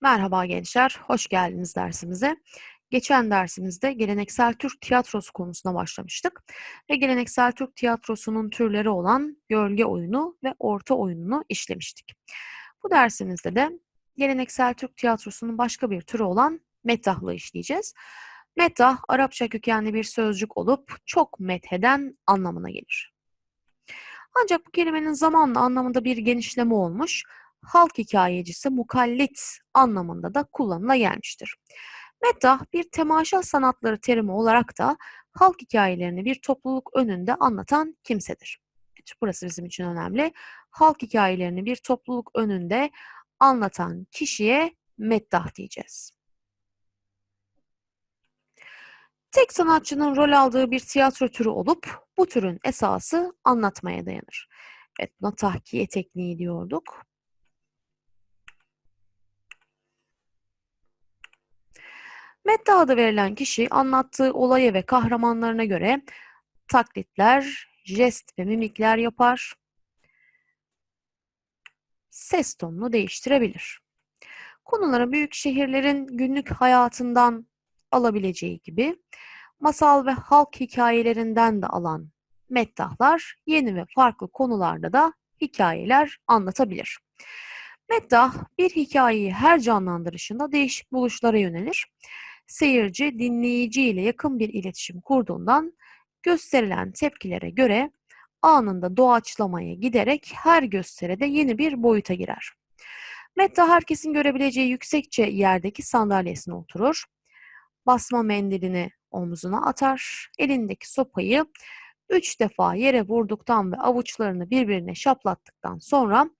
Merhaba gençler, hoş geldiniz dersimize. Geçen dersimizde geleneksel Türk tiyatrosu konusuna başlamıştık ve geleneksel Türk tiyatrosunun türleri olan gölge oyunu ve orta oyununu işlemiştik. Bu dersimizde de geleneksel Türk tiyatrosunun başka bir türü olan meddahlığı işleyeceğiz. Meddah, Arapça kökenli bir sözcük olup çok metheden anlamına gelir. Ancak bu kelimenin zamanla anlamında bir genişleme olmuş halk hikayecisi mukallit anlamında da kullanıla gelmiştir. Meddah bir temaşa sanatları terimi olarak da halk hikayelerini bir topluluk önünde anlatan kimsedir. Evet, burası bizim için önemli. Halk hikayelerini bir topluluk önünde anlatan kişiye meddah diyeceğiz. Tek sanatçının rol aldığı bir tiyatro türü olup bu türün esası anlatmaya dayanır. Evet buna tahkiye tekniği diyorduk. Mette adı verilen kişi anlattığı olaya ve kahramanlarına göre taklitler, jest ve mimikler yapar. Ses tonunu değiştirebilir. Konuları büyük şehirlerin günlük hayatından alabileceği gibi masal ve halk hikayelerinden de alan meddahlar yeni ve farklı konularda da hikayeler anlatabilir. Meddah bir hikayeyi her canlandırışında değişik buluşlara yönelir seyirci dinleyici ile yakın bir iletişim kurduğundan gösterilen tepkilere göre anında doğaçlamaya giderek her gösteride yeni bir boyuta girer. Metta herkesin görebileceği yüksekçe yerdeki sandalyesine oturur. Basma mendilini omzuna atar. Elindeki sopayı üç defa yere vurduktan ve avuçlarını birbirine şaplattıktan sonra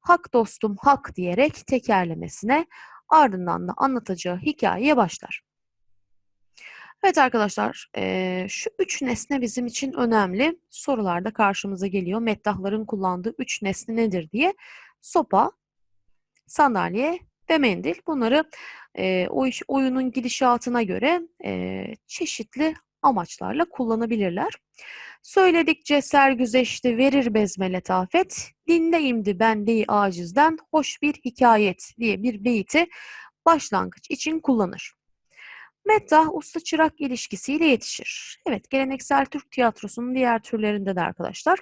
hak dostum hak diyerek tekerlemesine ardından da anlatacağı hikayeye başlar. Evet arkadaşlar, eee, şu üç nesne bizim için önemli. Sorularda karşımıza geliyor. Meddahların kullandığı üç nesne nedir diye. Sopa, sandalye ve mendil. Bunları eee, o iş, oyunun gidişatına göre eee, çeşitli amaçlarla kullanabilirler. Söyledikçe sergüzeşti verir bezme letafet, dinleyimdi bendeyi acizden hoş bir hikayet diye bir beyti başlangıç için kullanır. Meddah usta-çırak ilişkisiyle yetişir. Evet, geleneksel Türk tiyatrosunun diğer türlerinde de arkadaşlar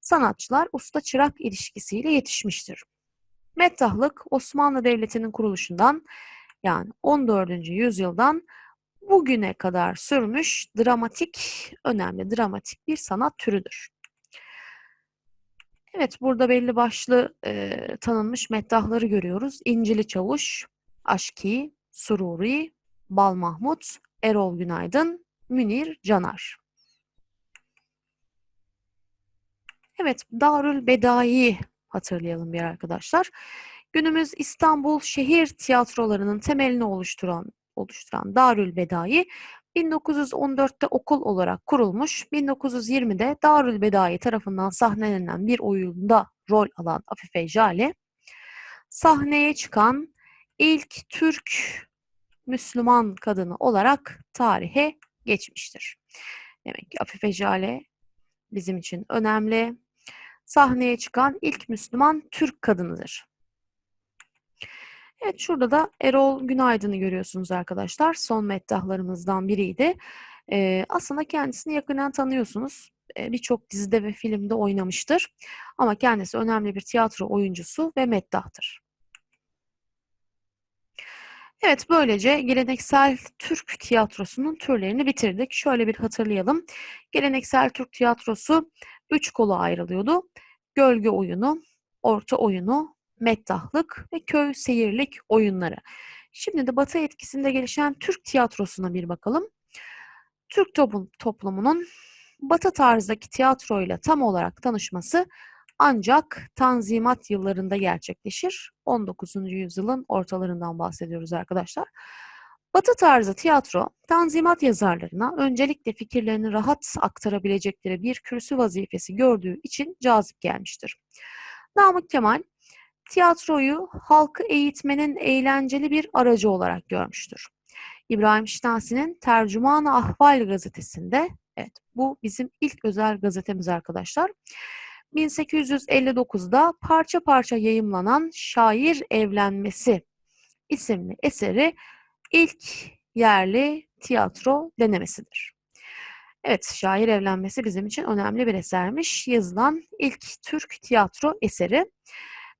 sanatçılar usta-çırak ilişkisiyle yetişmiştir. Meddahlık Osmanlı Devleti'nin kuruluşundan yani 14. yüzyıldan bugüne kadar sürmüş dramatik, önemli dramatik bir sanat türüdür. Evet, burada belli başlı e, tanınmış meddahları görüyoruz. İncili Çavuş, Aşki, Sururi, Bal Mahmut, Erol Günaydın, Münir Canar. Evet, Darül Bedai hatırlayalım bir arkadaşlar. Günümüz İstanbul şehir tiyatrolarının temelini oluşturan oluşturan Darül Bedai 1914'te okul olarak kurulmuş, 1920'de Darül Bedai tarafından sahnelenen bir oyunda rol alan Afife Jale, sahneye çıkan ilk Türk Müslüman kadını olarak tarihe geçmiştir. Demek ki Afife Jale bizim için önemli. Sahneye çıkan ilk Müslüman Türk kadınıdır. Evet şurada da Erol Günaydın'ı görüyorsunuz arkadaşlar. Son meddahlarımızdan biriydi. Ee, aslında kendisini yakından tanıyorsunuz. Ee, Birçok dizide ve filmde oynamıştır. Ama kendisi önemli bir tiyatro oyuncusu ve meddahtır. Evet, böylece geleneksel Türk tiyatrosunun türlerini bitirdik. Şöyle bir hatırlayalım. Geleneksel Türk tiyatrosu üç kola ayrılıyordu. Gölge oyunu, orta oyunu, meddahlık ve köy seyirlik oyunları. Şimdi de Batı etkisinde gelişen Türk tiyatrosuna bir bakalım. Türk toplumunun Batı tarzdaki tiyatroyla tam olarak tanışması ancak Tanzimat yıllarında gerçekleşir. 19. yüzyılın ortalarından bahsediyoruz arkadaşlar. Batı tarzı tiyatro, Tanzimat yazarlarına öncelikle fikirlerini rahat aktarabilecekleri bir kürsü vazifesi gördüğü için cazip gelmiştir. Namık Kemal, tiyatroyu halkı eğitmenin eğlenceli bir aracı olarak görmüştür. İbrahim Şinasi'nin Tercüman-ı Ahval gazetesinde, evet bu bizim ilk özel gazetemiz arkadaşlar, 1859'da parça parça yayımlanan Şair Evlenmesi isimli eseri ilk yerli tiyatro denemesidir. Evet, şair evlenmesi bizim için önemli bir esermiş. Yazılan ilk Türk tiyatro eseri.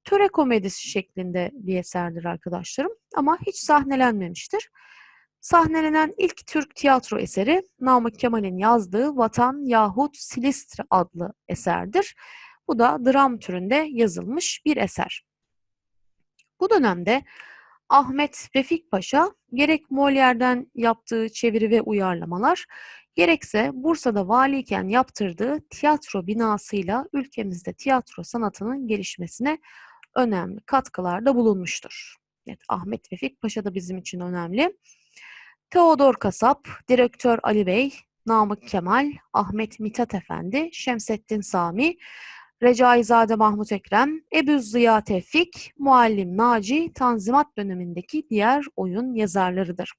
Töre komedisi şeklinde bir eserdir arkadaşlarım ama hiç sahnelenmemiştir. Sahnelenen ilk Türk tiyatro eseri Namık Kemal'in yazdığı Vatan yahut Silistre adlı eserdir. Bu da dram türünde yazılmış bir eser. Bu dönemde Ahmet Vefik Paşa gerek Molière'den yaptığı çeviri ve uyarlamalar, gerekse Bursa'da valiyken yaptırdığı tiyatro binasıyla ülkemizde tiyatro sanatının gelişmesine önemli katkılarda bulunmuştur. Evet, Ahmet Vefik Paşa da bizim için önemli. Teodor Kasap, Direktör Ali Bey, Namık Kemal, Ahmet Mithat Efendi, Şemsettin Sami, Recaizade Mahmut Ekrem, Ebu Ziya Tevfik, Muallim Naci, Tanzimat dönemindeki diğer oyun yazarlarıdır.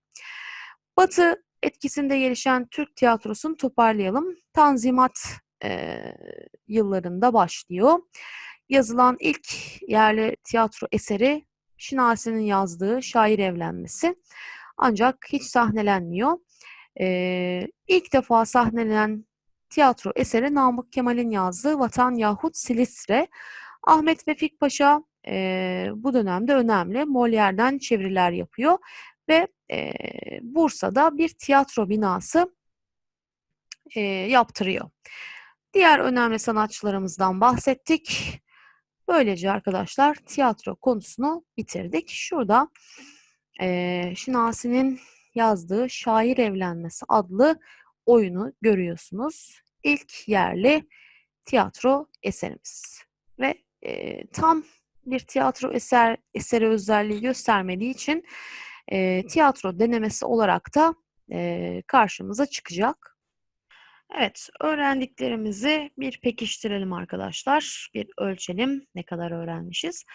Batı etkisinde gelişen Türk tiyatrosunu toparlayalım. Tanzimat e, yıllarında başlıyor. Yazılan ilk yerli tiyatro eseri Şinasi'nin yazdığı Şair Evlenmesi. Ancak hiç sahnelenmiyor. Ee, ilk defa sahnelenen tiyatro eseri Namık Kemal'in yazdığı Vatan yahut Silistre. Ahmet Vefik Paşa e, bu dönemde önemli. Molière'den çeviriler yapıyor ve e, Bursa'da bir tiyatro binası e, yaptırıyor. Diğer önemli sanatçılarımızdan bahsettik. Böylece arkadaşlar tiyatro konusunu bitirdik. Şurada e, Şinasi'nin yazdığı Şair Evlenmesi adlı oyunu görüyorsunuz. İlk yerli tiyatro eserimiz. Ve e, tam bir tiyatro eser eseri özelliği göstermediği için e, tiyatro denemesi olarak da e, karşımıza çıkacak. Evet, öğrendiklerimizi bir pekiştirelim arkadaşlar. Bir ölçelim ne kadar öğrenmişiz.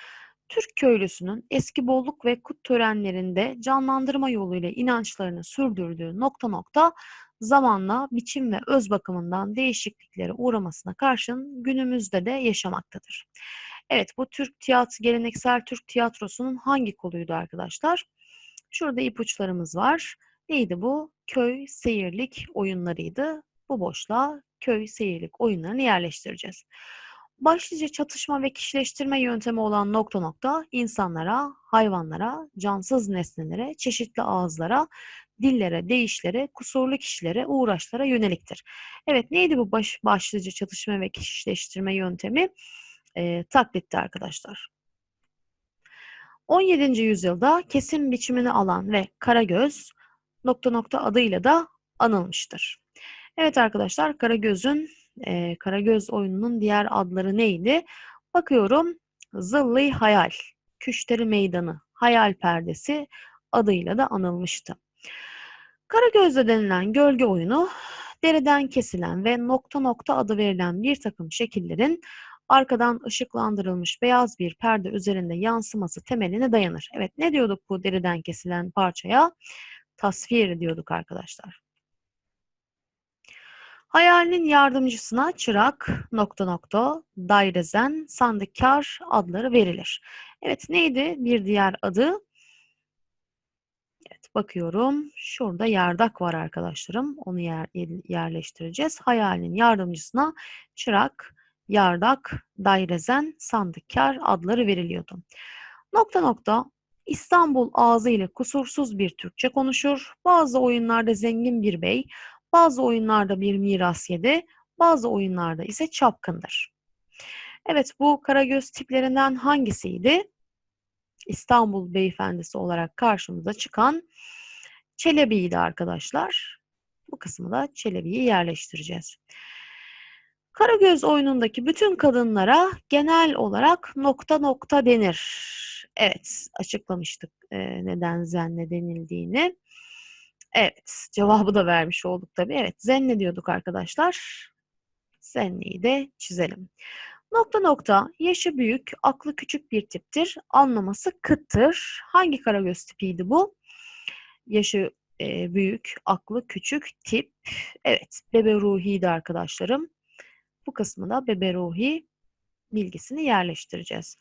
Türk köylüsünün eski bolluk ve kut törenlerinde canlandırma yoluyla inançlarını sürdürdüğü nokta nokta zamanla biçim ve öz bakımından değişikliklere uğramasına karşın günümüzde de yaşamaktadır. Evet bu Türk tiyatro, geleneksel Türk tiyatrosunun hangi koluydu arkadaşlar? Şurada ipuçlarımız var. Neydi bu? Köy seyirlik oyunlarıydı. Bu boşluğa köy seyirlik oyunlarını yerleştireceğiz. Başlıca çatışma ve kişileştirme yöntemi olan nokta nokta insanlara, hayvanlara, cansız nesnelere, çeşitli ağızlara, dillere, değişlere, kusurlu kişilere, uğraşlara yöneliktir. Evet neydi bu baş, başlıca çatışma ve kişileştirme yöntemi? E, taklitti arkadaşlar. 17. yüzyılda kesim biçimini alan ve Karagöz nokta nokta adıyla da anılmıştır. Evet arkadaşlar Karagöz'ün e, Karagöz oyununun diğer adları neydi? Bakıyorum Zıllı Hayal, Küşteri Meydanı, Hayal Perdesi adıyla da anılmıştı. Karagöz'de denilen gölge oyunu deriden kesilen ve nokta nokta adı verilen bir takım şekillerin arkadan ışıklandırılmış beyaz bir perde üzerinde yansıması temeline dayanır. Evet ne diyorduk bu deriden kesilen parçaya? Tasvir diyorduk arkadaşlar. Hayalinin yardımcısına çırak, nokta nokta, dairezen, sandıkar adları verilir. Evet neydi bir diğer adı? Evet bakıyorum. Şurada yardak var arkadaşlarım. Onu yer, yerleştireceğiz. Hayalinin yardımcısına çırak, yardak, dairezen, sandıkar adları veriliyordu. Nokta nokta İstanbul ağzı ile kusursuz bir Türkçe konuşur. Bazı oyunlarda zengin bir bey, bazı oyunlarda bir miras yedi, bazı oyunlarda ise çapkındır. Evet bu Karagöz tiplerinden hangisiydi? İstanbul beyefendisi olarak karşımıza çıkan Çelebi'ydi arkadaşlar. Bu kısmı da Çelebi'yi yerleştireceğiz. Karagöz oyunundaki bütün kadınlara genel olarak nokta nokta denir. Evet, açıklamıştık e, neden zenne denildiğini. Evet, cevabı da vermiş olduk tabii. Evet, zenne diyorduk arkadaşlar. Zenneyi de çizelim. Nokta nokta, yaşı büyük, aklı küçük bir tiptir. Anlaması kıttır. Hangi karagöz tipiydi bu? Yaşı e, büyük, aklı küçük tip. Evet, bebe ruhiydi arkadaşlarım. Bu kısmı da bebe ruhi bilgisini yerleştireceğiz.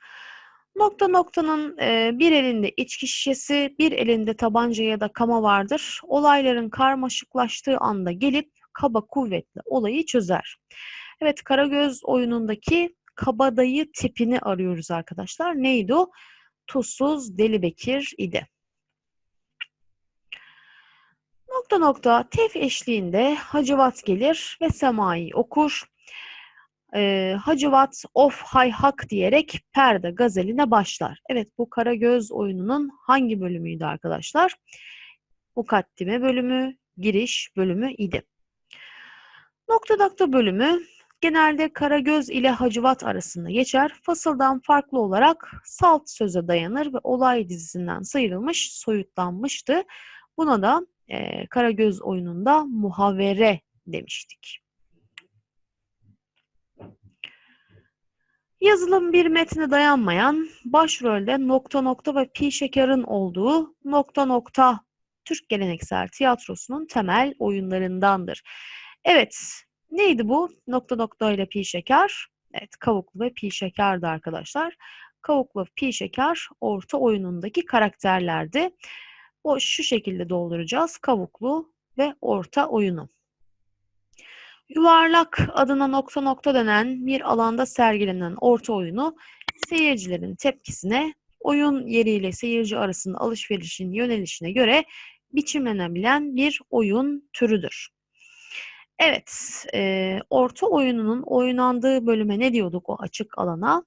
Nokta noktanın e, bir elinde içki şişesi, bir elinde tabanca ya da kama vardır. Olayların karmaşıklaştığı anda gelip kaba kuvvetle olayı çözer. Evet Karagöz oyunundaki kabadayı tipini arıyoruz arkadaşlar. Neydi o? Tuzsuz Deli Bekir idi. Nokta nokta tef eşliğinde Hacivat gelir ve semayı okur. Ee, Hacivat of hay hak diyerek perde gazeline başlar. Evet bu Karagöz oyununun hangi bölümüydü arkadaşlar? Mukaddime bölümü, giriş bölümü idi. Nokta nokta bölümü genelde Karagöz ile Hacivat arasında geçer. Fasıldan farklı olarak salt söze dayanır ve olay dizisinden sıyrılmış, soyutlanmıştı. Buna da e, Karagöz oyununda muhavere demiştik. Yazılım bir metne dayanmayan, başrolde nokta nokta ve pi şekerin olduğu nokta nokta Türk geleneksel tiyatrosunun temel oyunlarındandır. Evet, neydi bu? Nokta nokta ile pi şeker. Evet, kavuklu ve pi şekerdi arkadaşlar. Kavuklu pi şeker orta oyunundaki karakterlerdi. O şu şekilde dolduracağız. Kavuklu ve orta oyunu. Yuvarlak adına nokta nokta denen bir alanda sergilenen orta oyunu seyircilerin tepkisine oyun yeriyle seyirci arasında alışverişin yönelişine göre biçimlenebilen bir oyun türüdür. Evet, e, orta oyununun oynandığı bölüme ne diyorduk o açık alana?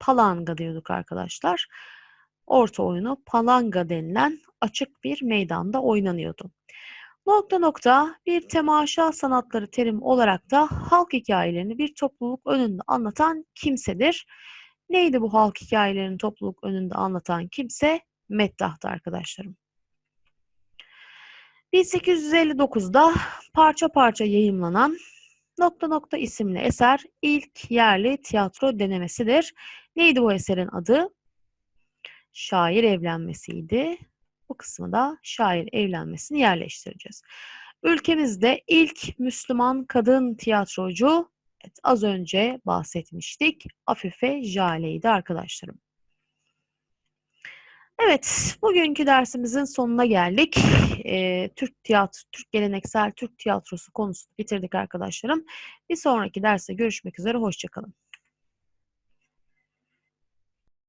Palanga diyorduk arkadaşlar. Orta oyunu palanga denilen açık bir meydanda oynanıyordu. Nokta nokta bir temaşa sanatları terim olarak da halk hikayelerini bir topluluk önünde anlatan kimsedir. Neydi bu halk hikayelerini topluluk önünde anlatan kimse? Meddah'tı arkadaşlarım. 1859'da parça parça yayımlanan Nokta Nokta isimli eser ilk yerli tiyatro denemesidir. Neydi bu eserin adı? Şair evlenmesiydi. Bu kısmı da şair evlenmesini yerleştireceğiz. Ülkemizde ilk Müslüman kadın tiyatrocu evet, az önce bahsetmiştik. Afife Jale'ydi arkadaşlarım. Evet, bugünkü dersimizin sonuna geldik. Ee, Türk tiyatro, Türk geleneksel Türk tiyatrosu konusunu bitirdik arkadaşlarım. Bir sonraki derste görüşmek üzere, hoşçakalın.